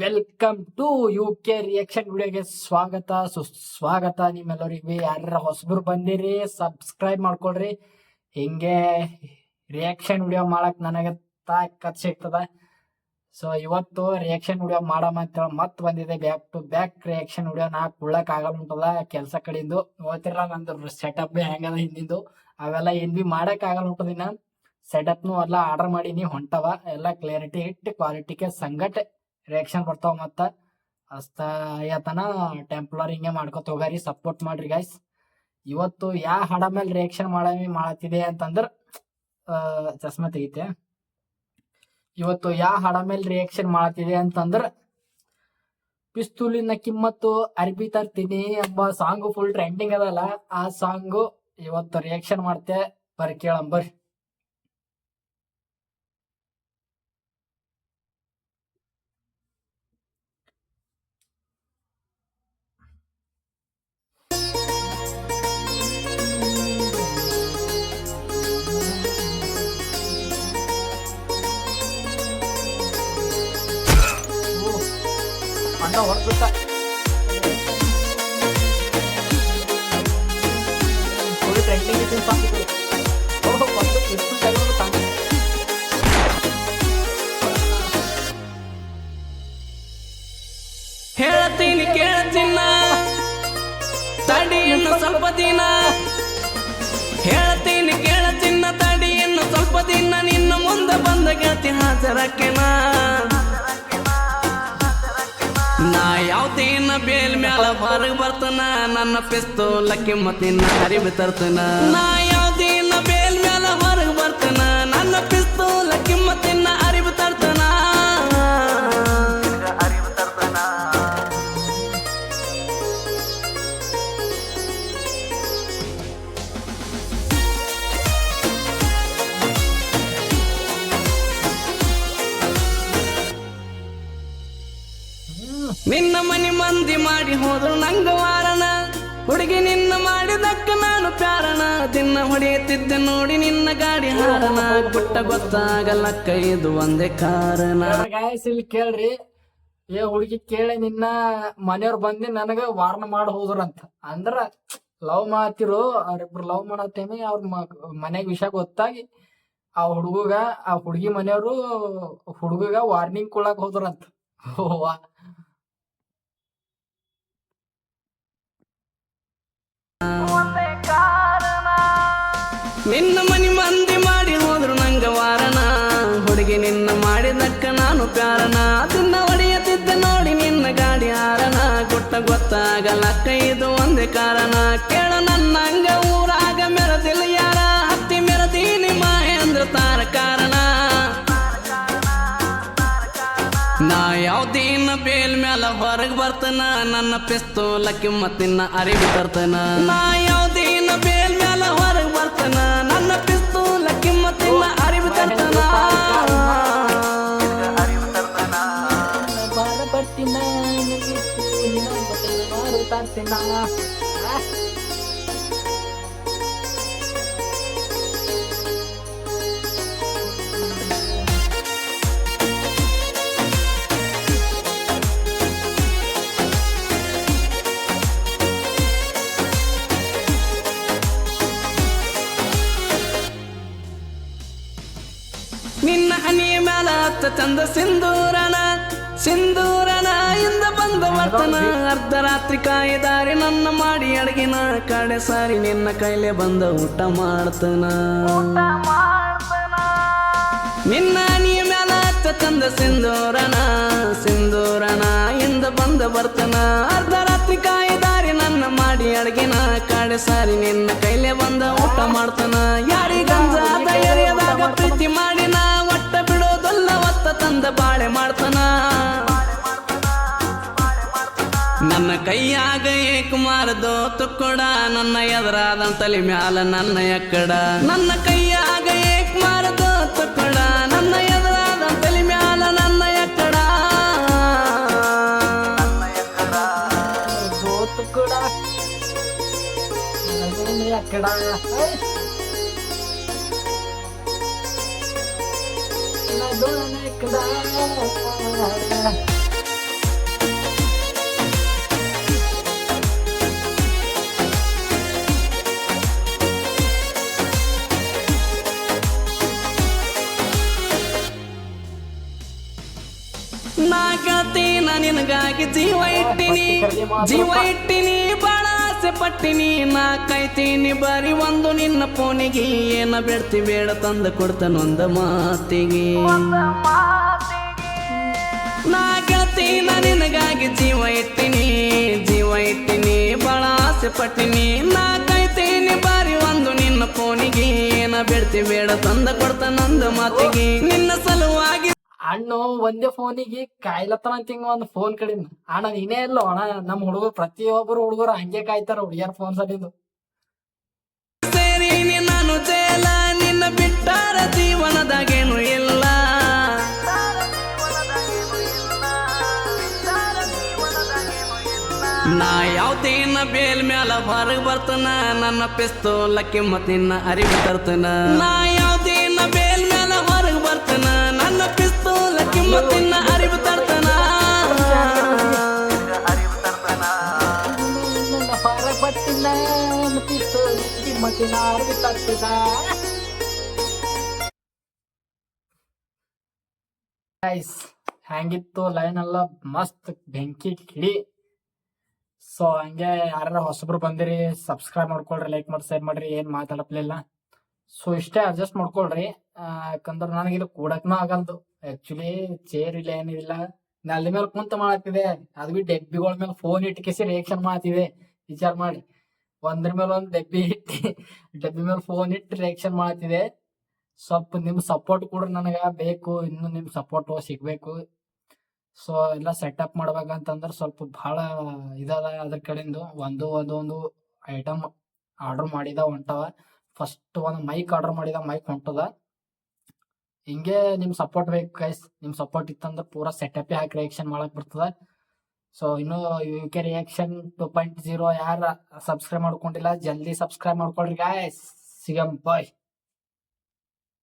Welcome to U K reaction ವಿಡಿಯೋಗೆ ಸ್ವಾಗತ. ಸುಸ್ವಾಗತ ನಿಮ್ಮೆಲ್ಲರಿಗೆ. ಯಾರ ಹೊಸಬ್ರು ಬಂದಿರಿ ಸಬ್ಸ್ಕ್ರೈಬ್ ಮಾಡ್ಕೊಳ್ರಿ. ಹಿಂಗೆ ರಿಯಾಕ್ಷನ್ ವಿಡಿಯೋ ಮಾಡಕ್ ನನಗೆ ತಾಕತ್ ಸಿಗ್ತದ. ಸೊ ಇವತ್ತು ರಿಯಾಕ್ಷನ್ ವಿಡಿಯೋ ಮಾಡಮ ಅಂತೇಳಿ ಮತ್ತೆ ಬಂದಿದೆ. Back to back reaction video ನಾ ಕುಳ್ಳಕ್ ಆಗಲ್ಲ ಉಂಟದ ಕೆಲಸ ಕಡೆಯಿಂದ ಓದ್ತಿರಲ್ಲ ನಂದು ಸೆಟಪ್ ಭೀ ಹೆಂಗದ ಹಿಂದಿಂದು. ಅವೆಲ್ಲ ಏನ್ ಭೀ ಮಾಡಕ್ ಆಗಲ್ಲ ಉಂಟದಿನ ಸೆಟಪ್ನು ಎಲ್ಲ ಆರ್ಡರ್ ಮಾಡೀನಿ, ಹೊಂಟವ. ಎಲ್ಲ ಕ್ಲಾರಿಟಿ ಇಟ್ಟು ಕ್ವಾಲಿಟಿಗೆ ಸಂಗಟ ರಿಯಾಕ್ಷನ್ ಬರ್ತಾವ ಮತ್ತ. ಅಸ್ತ ಆಯತನ ಟೆಂಪ್ಲರ್ ಹಿಂಗೆ ಮಾಡ್ಕೊತ ಹೋಗಾರಿ ಸಪೋರ್ಟ್ ಮಾಡ್ರಿ ಗಾಯ್ಸ್ ಇವತ್ತು ಯಾ ಹಾಡ ಮೇಲೆ ರಿಯಾಕ್ಷನ್ ಮಾಡಮಿ ಮಾಡತ್ತಿದೆ ಅಂತಂದ್ರ ಚಸ್ಮ ತೆಗಿತೆ ಇವತ್ತು ಯಾ ಹಾಡ ಮೇಲೆ ರಿಯಾಕ್ಷನ್ ಮಾಡತ್ತಿದೆ ಅಂತಂದ್ರ, ಪಿಸ್ತೂಲಿನ ಕಿಮ್ಮತ್ತು ಅರ್ಬಿ ತರ್ತೀನಿ ಎಂಬ ಸಾಂಗ್ ಫುಲ್ ಟ್ರೆಂಡಿಂಗ್ ಅದಲ್ಲ. ಆ ಸಾಂಗು ಇವತ್ತು ರಿಯಾಕ್ಷನ್ ಮಾಡ್ತೆ ಬರ್ ಕೇಳಂ ಸಾಂಗ್ ಇದು ಓಹೋ ಒಂದು ಪಿಸ್ತೂಲ್ ಹೇಳ್ತೀನಿ, ಕೇಳ್ತೀನ? ತಡಿ ಇನ್ನು ಸ್ವಲ್ಪ ದಿನ. ಹೇಳ್ತೀನಿ, ಕೇಳ್ತೀನ? ತಡಿ ಇನ್ನು ಸ್ವಲ್ಪ ದಿನ. ನಿನ್ನ ಮುಂದೆ ಬಂದ ಗೆಳತಿ ಹಾಜರಕ್ಕೆ ನಾ. ಯಾವ್ದೇನ ಬೇಲ್ ಮ್ಯಾಲ ಹೊರಗ್ ಬರ್ತನ ನನ್ನ ಪಿಸ್ತೂಲ ಕಿಮ್ಮತ್ತಿನ ಅರಿವು ತರ್ತನ ನಾ ನಿನ್ನ ಮನಿ ಮಂದಿ ಮಾಡಿ ಹೋದ್ರು ನಂಗ ವಾರಣ. ಹುಡುಗಿ ನಿನ್ನ ಮಾಡಿದಕ್ಕ ನಾನು ಪ್ಯಾರಣ ದಿನ ಹೊಡೆಯುತ್ತಿದ್ದೆ ನೋಡಿ ನಿನ್ನ ಗಾಡಿ ಹಾರಣ. ಪುಟ್ಟ ಗೊತ್ತಾಗಲ್ಲ ಕೈದು ಒಂದೇ ಕಾರಣ. ಇಲ್ಲಿ ಕೇಳ್ರಿ, ಏ ಹುಡುಗಿ ಕೇಳಿ ನಿನ್ನ ಮನೆಯವ್ರು ಬಂದಿ ನನಗ ವಾರ್ನ್ ಮಾಡಿ ಹೋದ್ರಂತ. ಅಂದ್ರ ಲವ್ ಮಾಡ್ತಿರೋ, ಅವ್ರಿಬ್ರು ಲವ್ ಮಾಡೋ ಟೈಮ್ ಅವ್ರ ಮನೆಗೆ ವಿಷಯ ಗೊತ್ತಾಗಿ ಆ ಹುಡುಗಗ, ಆ ಹುಡುಗಿ ಮನೆಯವರು ಹುಡುಗಗ ವಾರ್ನಿಂಗ್ ಕೊಡಕ್ ಹೋದ್ರಂತ. ನಿನ್ನ ಮನಿ ಮಂದಿ ಮಾಡಿ ಹೋದ್ರು ನಂಗ ವಾರನ ಹುಡುಗಿ ನಿನ್ನ ಮಾಡಿದಕ್ಕ ನಾನು ಪ್ಯಾರನ ಅದನ್ನ ಹೊಡೆಯುತ್ತಿದ್ದೆ ನೋಡಿ ನಿನ್ನ ಗಾಡಿ ಹಾರನ ಕೊಟ್ಟ ಗೊತ್ತಾಗಲ್ಲ ಇದು ಒಂದೇ ಕಾರಣ. ಕೇಳ ನನ್ನ ಹಂಗ ಊರಾಗ ಮೆರದಿಲ್ಲ ಯಾರ? ಹತ್ತಿ ಮೆರದೀನಿ ಮಹೇಂದ್ರ ತಾರ ಕಾರಣ. ನಾ ಯಾವ್ದೇನ ಬೇಲ್ ಮ್ಯಾಲ ಹೊರಗ್ ಬರ್ತನ. ನನ್ನ ಪಿಸ್ತೂಲ ಮತ್ತಿನ್ನ ಅರಿವು ತರ್ತನ. ನಾ ಯಾವ್ದೇನ ಬೇಲ್ ಮ್ಯಾಲ ಹೊರಗ್ ಬರ್ತನ ನನ್ನ ಪಿಸ್ತೂಲ ಕಿಮ್ಮತ್ತಿನ ಅರಿವು ತರ್ತನ. ಬಾಳ ಬರ್ತೀನ ಮ್ಯಾಲ ಹತ್ತ ಚಂದ ಸಿಂಧೂರನ ಸಿಂಧೂರನ ಇಂದ ಬಂದ ವರ್ತನ. ಅರ್ಧ ರಾತ್ರಿ ಕಾಯಿದಾರಿ ನನ್ನ ಮಾಡಿ ಅಡಗಿನ ಕಡೆ ಸಾರಿ ನಿನ್ನ ಕೈಲೆ ಬಂದ ಊಟ ಮಾಡ್ತನ. ನಿನ್ನ ನೀ ಮ್ಯಾಲ ಹತ್ತ ಚಂದ ಸಿಂಧೂರನ ಸಿಂಧೂರನ ಇಂದ ಬಂದ ಬರ್ತನ ಅರ್ಧ ರಾತ್ರಿ ಕಾಯಿದಾರಿ ನನ್ನ ಮಾಡಿ ಅಡಗಿನ ಕಡೆ ಸಾರಿ ನಿನ್ನ ಕೈಲೆ ಬಂದ ಊಟ ಮಾಡ್ತನ. ಯಾರಿಗಂಜಾದ ಕೈಯಾಗ ಏಕುಮಾರದು ತುಕ್ಕೊಡ ನನ್ನ ಎದುರಾದ ತಲೆ ಮ್ಯಾಲ ನನ್ನ ಎಕ್ಕಡ. ನನ್ನ ಕೈಯಾಗ ಏಕುಮಾರದು ತುಕ್ಕೊಡ ನನ್ನ ಎದುರಾದ ತಲೆ ಮ್ಯಾಲ ನನ್ನ ಎಕ್ಕಡ. ದೋತು ಕೂಡ ಎಕ್ಕಡ. ಎಕ್ಕಡ. ನಾ ನಿನಗಾಗಿ ಜೀವ ಇಟ್ಟಿನಿ. ಜೀವ ಇಟ್ಟಿನಿ ಬಾಳ ಆಸೆ ಪಟ್ಟಿನಿ. ನಾ ಕೈತೀನಿ ಬರೀ ಒಂದು ನಿನ್ನ ಫೋನಿಗೆ. ಏನ ಬೆಡ್ತಿ ಬೇಡ ತಂದ ಕೊಡ್ತಾನೊಂದ ಮಾತಿಗೆ. ನಾ ಗೆಳತಿ ನಾ ನಿನಗಾಗಿ ಜೀವ ಇಟ್ಟಿನಿ. ಜೀವ ಇಟ್ಟಿನಿ ಬಾಳ ಆಸೆ ಪಟ್ಟಿನಿ. ನಾ ಕೈತೀನಿ ಬಾರಿ ಒಂದು ನಿನ್ನ ಫೋನಿಗೆ. ಏನ ಬೆಡ್ತಿ ಬೇಡ ತಂದ ಕೊಡ್ತಾನೊಂದ ಮಾತಿಗೆ. ನಿನ್ನ ಸಲುವಾಗಿ ಅಣ್ಣ ಒಂದೇ ಫೋನಿಗೆ ಕಾಯ್ಲತ್ತನ ತಿಂಗ ಒಂದು ಫೋನ್ ಕಡಿಮೆ. ಅಣ್ಣ, ನೀನೇ ಇಲ್ಲ, ಅಣ್ಣ ನಮ್ಮ ಹುಡುಗರು ಪ್ರತಿಯೊಬ್ಬರು ಹುಡುಗರು ಹಂಗೆ ಕಾಯ್ತಾರ ಹುಡುಗಿಯರ್ ಫೋನ್ ಸಲಿಂದು ನಾನು ನಿನ್ನ ಬಿಟ್ಟಾರ ಇಲ್ಲ. ನಾ ಯಾವ್ದೇನ ಬೇಲ್ ಮ್ಯಾಲ ಹೊರಗ್ ಬರ್ತನ, ನನ್ನ ಪಿಸ್ತೋಲಕ್ಕೆ ಕಿಮ್ಮತ್ ನಿನ್ನ ಅರಿವು ತರ್ತನ. ನಾ ತರ್ತಿದ ಗೈಸ್ ಹ್ಯಾಂಗಿತ್ತು? ಲೈನ್ ಎಲ್ಲ ಮಸ್ತ್ ಬೆಂಕಿ ಕಿಡಿ. ಸೊ ಹಂಗೆ ಯಾರ ಹೊಸಬ್ರು ಬಂದಿರಿ ಸಬ್ಸ್ಕ್ರೈಬ್ ಮಾಡ್ಕೊಳ್ರಿ ಲೈಕ್ ಮಾಡಿ ಶೇರ್ ಮಾಡ್ರಿ, ಏನ್ ಮಾತಾಡಪ್ಲಿಲ್ಲ. ಸೊ ಇಷ್ಟೇ ಅಡ್ಜಸ್ಟ್ ಮಾಡ್ಕೊಳ್ರಿ. ಯಾಕಂದ್ರೆ ನನಗೆ ಇಲ್ಲಿ ಕೂಡಕ್ನೂ ಆಗಲ್ದು. ಆಕ್ಚುಲಿ ಚೇರ್ ಇಲ್ಲ ಏನಿಲ್ಲ ನೆಲದ ಮೇಲೆ ಕುಂತ ಮಾಡತ್ತಿದೆ ಅದು ಬಿ ಡೆಬ್ಬಿಗಳ ಮೇಲೆ ಫೋನ್ ಇಟ್ಕೇಸಿ ರಿಯಾಕ್ಷನ್ ಮಾಡ್ತಿದೆ. ವಿಚಾರ ಮಾಡಿ. ಒಂದ್ರ ಮೇಲೆ ಒಂದ್ ಡಬ್ಬಿ ಇಟ್ಟು, ಡಬ್ಬಿ ಮೇಲೆ ಫೋನ್ ಇಟ್ಟು ರಿಯಾಕ್ಷನ್ ಮಾಡತ್ತಿದೆ ಸ್ವಲ್ಪ ನಿಮ್ ಸಪೋರ್ಟ್ ಕೂಡ ನನಗ ಬೇಕು, ಇನ್ನು ನಿಮ್ ಸಪೋರ್ಟ್ ಸಿಗ್ಬೇಕು. ಸೊ ಎಲ್ಲ ಸೆಟಪ್ ಮಾಡ್ಬೇಕಂತಂದ್ರೆ ಸ್ವಲ್ಪ ಬಹಳ ಇದಾದ ಅದ್ರ ಕಡೆಯಿಂದ ಒಂದು ಒಂದು ಒಂದು ಐಟಮ್ ಆರ್ಡರ್ ಮಾಡಿದ ಹೊಂಟವ. ಫಸ್ಟ್ ಒಂದು ಮೈಕ್ ಆರ್ಡರ್ ಮಾಡಿದ ಮೈಕ್ ಹೊಂಟದ. ಹಿಂಗೆ ನಿಮ್ ಸಪೋರ್ಟ್ ಬೇಕು ಗೈಸ್ ನಿಮ್ ಸಪೋರ್ಟ್ ಇತ್ತಂದ್ರೆ ಪೂರಾ ಸೆಟಪ್ ಹಾಕಿ ರಿಯಾಕ್ಷನ್ ಮಾಡಕ್ ಬರ್ತದ. ಸೊ ಇನ್ನು U K reaction two point zero ಯಾರು ಸಬ್ಸ್ಕ್ರೈಬ್ ಮಾಡ್ಕೊಂಡಿಲ್ಲ, ಜಲ್ದಿ ಸಬ್ಸ್ಕ್ರೈಬ್ ಮಾಡ್ಕೊಳ್ರಿ ಗಾಯ್ಸ್ ಸಿಗಂ ಬಾಯ್